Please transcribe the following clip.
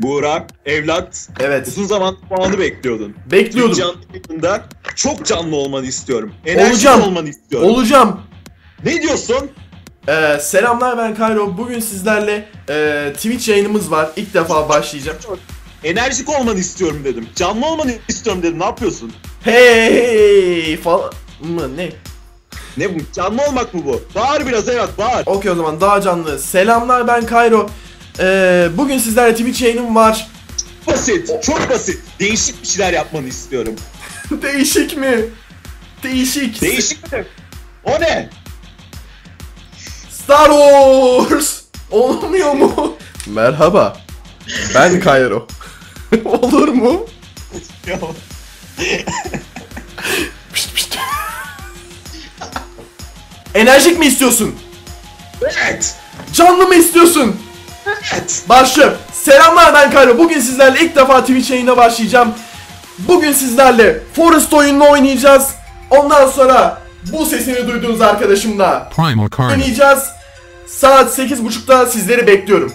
Buğra, evlat. Evet. Uzun zaman bu anı bekliyordun. Bekliyordum. Canlı yayında çok canlı olmanı istiyorum. Enerjik Olacağım. olmanı istiyorum. Olacağım. ne diyorsun? Ee, selamlar ben Kayro. Bugün sizlerle e, Twitch yayınımız var. İlk defa başlayacağım. Enerjik olmanı istiyorum dedim. Canlı olmanı istiyorum dedim. Ne yapıyorsun? Hey falan mı ne? Ne bu? Canlı olmak mı bu? Bağır biraz evet bağır. Okey o zaman daha canlı. Selamlar ben Kayro. Ee, bugün sizlerle Twitch yayınım var. Basit. Çok basit. Değişik bir şeyler yapmanı istiyorum. Değişik mi? Değişik. Değişik mi? O ne? Star Wars. Olmuyor mu? Merhaba. Ben Kayro. Olur mu? Pişt pişt. Enerjik mi istiyorsun? evet. Canlı mı istiyorsun? Evet. Başlıyorum. Selamlar ben Kayro. Bugün sizlerle ilk defa Twitch yayına başlayacağım. Bugün sizlerle Forest oyununu oynayacağız. Ondan sonra bu sesini duyduğunuz arkadaşımla Primal oynayacağız. Saat 8.30'da sizleri bekliyorum.